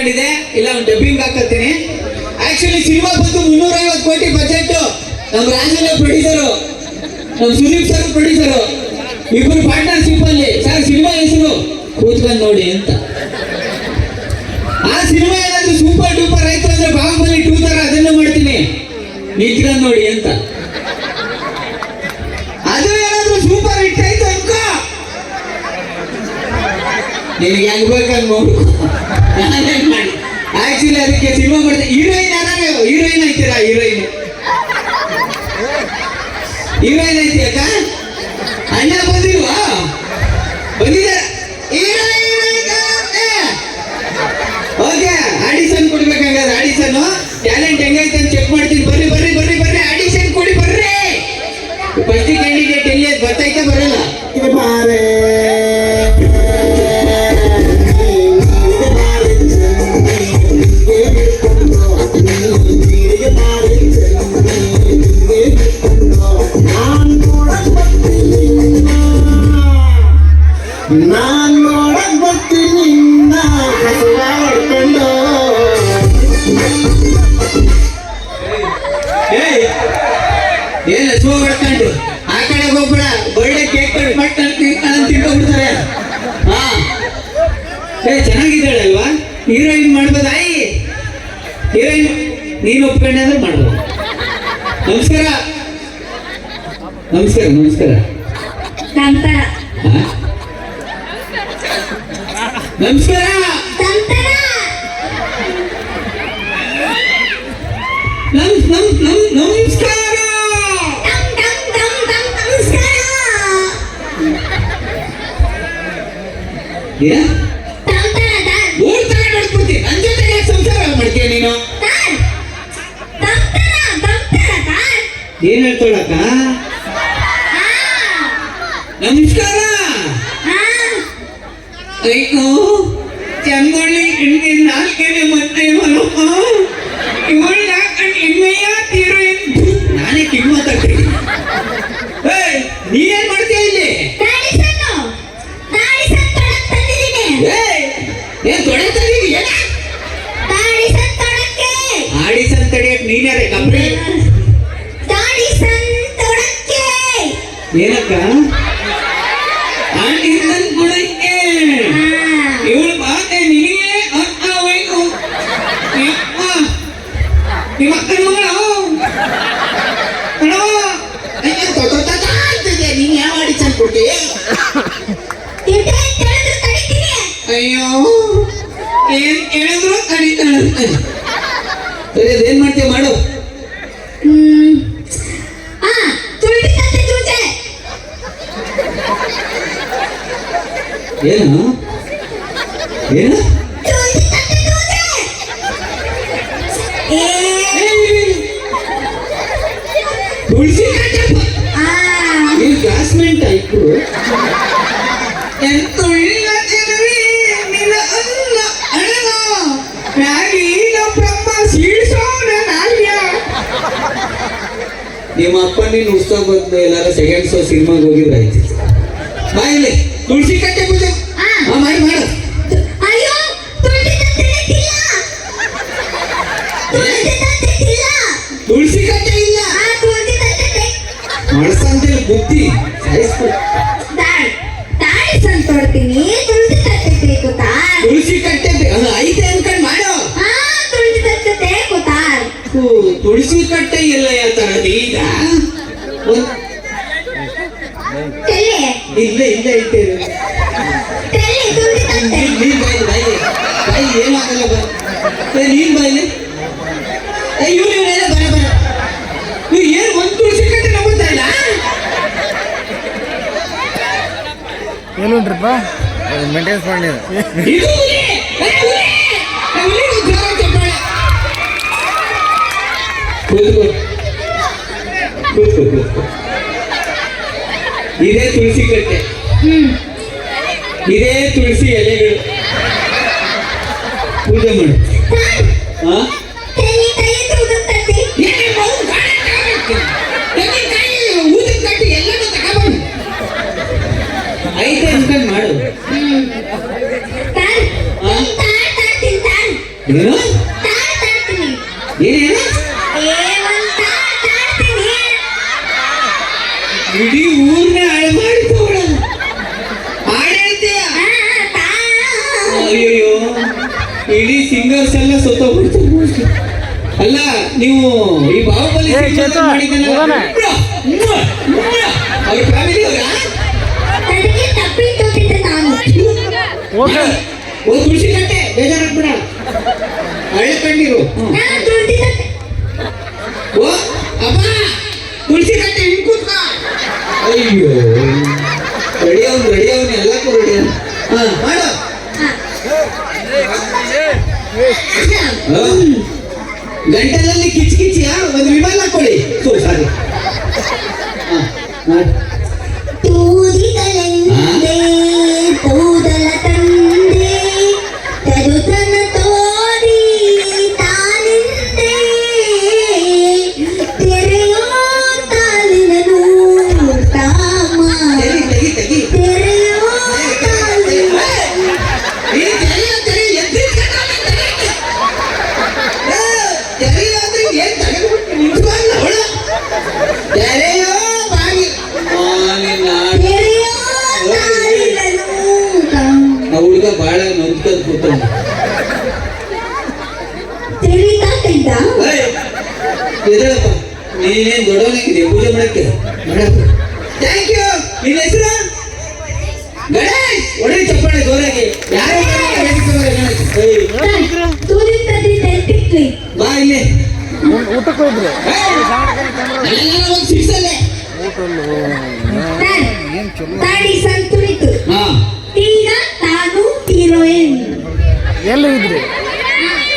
ಇಲ್ಲ, ಒಂದು dubbing ಹಾಕತ್ತೀನಿ actually cinema ಬಂದು ಮುನ್ನೂರೈವತ್ತು ಕೋಟಿ ಬಜೆಟ್ ನಮ್ಮ ರಾಜನ ಪ್ರೊಡ್ಯೂಸರು ನಮ್ಮ ಸುದೀಪ್ ಸರ್ ಪ್ರೊಡ್ಯೂಸರು ಇಬ್ಬರು ಪಾರ್ಟ್ನರ್ಶಿಪ್ ಅಲ್ಲಿ. ಸರ್ ಸಿನಿಮಾ ಹೆಸರು ಕೂತ್ಕೊಂಡು ನೋಡಿ ಅಂತ. ಆ ಸಿನಿಮಾ ಏನಾದ್ರು ಸೂಪರ್ ಡೂಪರ್ ಆಯ್ತು ಅಂದ್ರೆ ಬಾಹುಬಲಿ ಟೂ ತರ ಅದನ್ನ ಮಾಡ್ತೀನಿ. ನಿಂತ್ಕೊಂಡು ನೋಡಿ ಅಂತ. ನಿನಗೆ ಹೆಂಗ್ ಬೇಕಂಗ್ ಮಾಡಿ ಆಕ್ಚುಲಿ ಅದಕ್ಕೆ ಸಿನಿಮಾ ಮಾಡ್ತೀನಿ ಹೀರೋಯಿನ್ ಅದಾನೆ ಹೀರೋಯಿನ್ ಐತೀರಾ, ಹೀರೋಯಿನ್? ಹೀರೋಯಿನ್ ಐತಿ ಅಕ್ಕ? ಅಣ್ಣ ಬಂದಿಲ್ವಾ? ಬಂದಿದ್ದಾರೆ ಓಕೆ, ಆಡಿಷನ್ ಕೊಡ್ಬೇಕಾಗಾದ್ರೆ ಆಡಿಷನ್ ಟ್ಯಾಲೆಂಟ್ ಹೆಂಗೈತೆ ಅಂತ ಚೆಕ್ ಮಾಡ್ತೀನಿ. ಬರ್ರಿ ಬರ್ರಿ ಬರ್ರಿ ಬರ್ರಿ, ಆಡಿಷನ್ ಕೊಡಿ, ಬರ್ರಿ. ಫಸ್ಟ್ ಕ್ಯಾಂಡಿಡೇಟ್ ನಾನ್ ನೋಡಕ್ ಬರ್ತೀನಿ ನಿನ್ನ ಕಸುವ ಹೊಡ್ಕೊಂಡು ಏಯ್ ಏನ್ ಹಸುವ ಹೊಡ್ಕೊಂಡು? ಆ ಕಡೆ ಹೋಗ್ಬೇಡ ಒಳ್ಳೆ ಕೇಕ್ ಕಟ್ ಅಂತ ತಿನ್ಕೊಂಡ್ಬಿಡ್ತಾರೆ ಹಾ. ಏ ಚೆನ್ನಾಗಿದ್ದಾಳೆ ಅಲ್ವಾ ಹೀರೋಯಿನ್ ಮಾಡ್ಬೋದ? ಆಯಿ ಹೀರೋಯಿನ್ ನೀನು ಒಪ್ಕೊಂಡೆ ಅಂದ್ರೆ ಮಾಡ್ಬೋದು. ನಮಸ್ಕಾರ. ನಮಸ್ಕಾರ ನಮಸ್ಕಾರ. ಕಾಂತಾರ ದಾರ್ ಏನ್ ಹೇಳ್ತಾಳಕ್ಕ? ನಮಸ್ಕಾರ. ಅಯ್ಯೋ ಚಂಗೊಳ್ಳಿ ಹಿಂದೆ ನಾಲ್ಕೇನೆ ಮತ್ತೆ ಮನಪ್ಪ ಇವಳು ಯಾಕಂಡ್ ಹೆಮ್ಮೆಯ ತೀರು ನಾನೇ ಮಾತಾಡ್ತೀನಿ ಏಯ್ ನೀನೇನ್ ಮಾಡ್ತೀಯ ಇಲ್ಲಿ? ಏನ್ ತೊಡೆ ತಂದಿದ್ದೀ ಏನ ದಾಡಿ ಸನ್ ತಡಿಯಕ್ ನೀನ್ಯಾರ ತೊಡಕ್ಕೆ ಏನಕ್ಕ? ಆಡಿಸನ್ ಕಡಿತಾಳಂತೆ ಏನ್ ಅದೇನ್ ಮಾಡ್ತೀಯ ಮಾಡು. ಏನು? ಏನು? ಕ್ಲಾಸ್ಮೇಟ್ ಆಯ್ತು ಎಂತುಳ್ಳ ನಿಮ್ಮ ಅಪ್ಪ ನೀನು ಉತ್ಸವ ಬಂದು ಎಲ್ಲಾರ ಸೆಕೆಂಡ್ ಶೋ ಸಿನಿಮಾಗೆ ಹೋಗಿದ್ರೆ ಆಯ್ತು ಬಾಯಿಲಿ ತುಳಸಿ ಕಟ್ಟೆ ಪೂಜೆ ಆ. ಹಾ ಮಾಡಿ ಮಾಡು ಅಯ್ಯೋ ತುಳಿದಿ ತಂದೆ ತಿಲ್ಲ ತುಳಿದಿ ತಂದೆ ತಿಲ್ಲ ತುಳಸಿ ಕಟ್ಟೆ ಇಲ್ಲ ಆ ತುಳಿದಿ ತಂದೆ ಮಳಸಂತಿಲ್ಲ ಬುದ್ಧಿ ಸಾಯಿಸ್ಬಿಡು ಇಲ್ಲ ಇಲ್ಲ ಐತೆ ಇದು. ತೆಲ್ಲಿ ತುಳಿದಿ ತಂದೆ ನೀನ್ ನೀನ್ ಬಾಯ್ಲಿ ಬಾಯ್ಲಿ ಬಾಯಿ ಏನಾಗಲ್ಲ ಬಾ ಏ, ನೀನ್ ಬಾಯ್ಲಿ ಏ ಇವ್ರು ಇವರೆಲ್ಲ ಬರ ಬರ. ಇವ್ ಏನ್ ಒಂದ್ ತುಳಸಿ ಕಟ್ಟೆ ನಂಬುತ್ತಾ ಇಲ್ಲ? ಏನುಂಟ್ರಪ್ಪ ಮೇಂಟೆನ್ಸ್ ಮಾಡಿ. ಇದು ತುಳಸಿ ಕಟ್ಟೆ ಇದೇ ತುಳಸಿ ಎಲೆಗಳು. ಪೂಜೆ ಮಾಡು. ಹಾ ತೆಲ್ಲಿ ತೆಲ್ಲಿ ಏನು ತಂದೆ ಸಿಂಗರ್ಸ್ ಎಲ್ಲ ಸತ್ತೋಗ್ಬಿಡ್ತಾರೆ mostly. ಅಲ್ಲ ನೀವು ಈ ಬಾಹುಬಲಿ ಅವ್ರ ಫ್ಯಾಮಿಲಿ ಅವರಾ ಓ ತುಳಸಿ ಕಟ್ಟೆ ಬೇಜಾರಾಗ್ಬೇಡ. ಕಣ್ಣೀರು. ಓ ಅಪ್ಪ ತುಳಸಿ ಕಟ್ಟೆ ಹಿಂಗ್ ಕೂತ್ಕ. ಅಯ್ಯೋ ರೆಡಿ ಅವ್ನು ರೆಡಿ ಅವ್ನು ಎಲ್ಲಕ್ಕೂ ರೆಡಿ ಹಾ ಮಾಡು. ಹಾ. ಗಂಟಲಲ್ಲಿ ಕಿಚ್ ಕಿಚ್ಚಿಯ ಒಂದು ವಿಮಾನ ಹಾಕೊಳ್ಳಿ ಸೋ ಸಾರಿ ಎದ್ದೇಳಪ್ಪ. ನೀನೇನ್ ದೊಡ್ಡವನಿಗಿದೆ ಪೂಜೆ ಮಾಡಕ್ಕೆ ಥ್ಯಾಂಕ್ ಯು ನಿನ್ನ ಹೆಸರು ಗಣೇಶ್ ಒಳ್ಳೆ ಚಪ್ಪಾಳೆ ಜೋರಾಗಿ ಯಾರು ಬಾ ಇಲ್ಲಿ ಊಟಕ್ಕೆ ಹೋದ್ರೆ ಸಿಡ್ಸಲ್ಲೇ ಏನ್ ಚಲೋ ಈಗ ತಾನು ಹೀರೋಯಿನ್ ಎಲ್ಲಿ ಇದ್ರಿ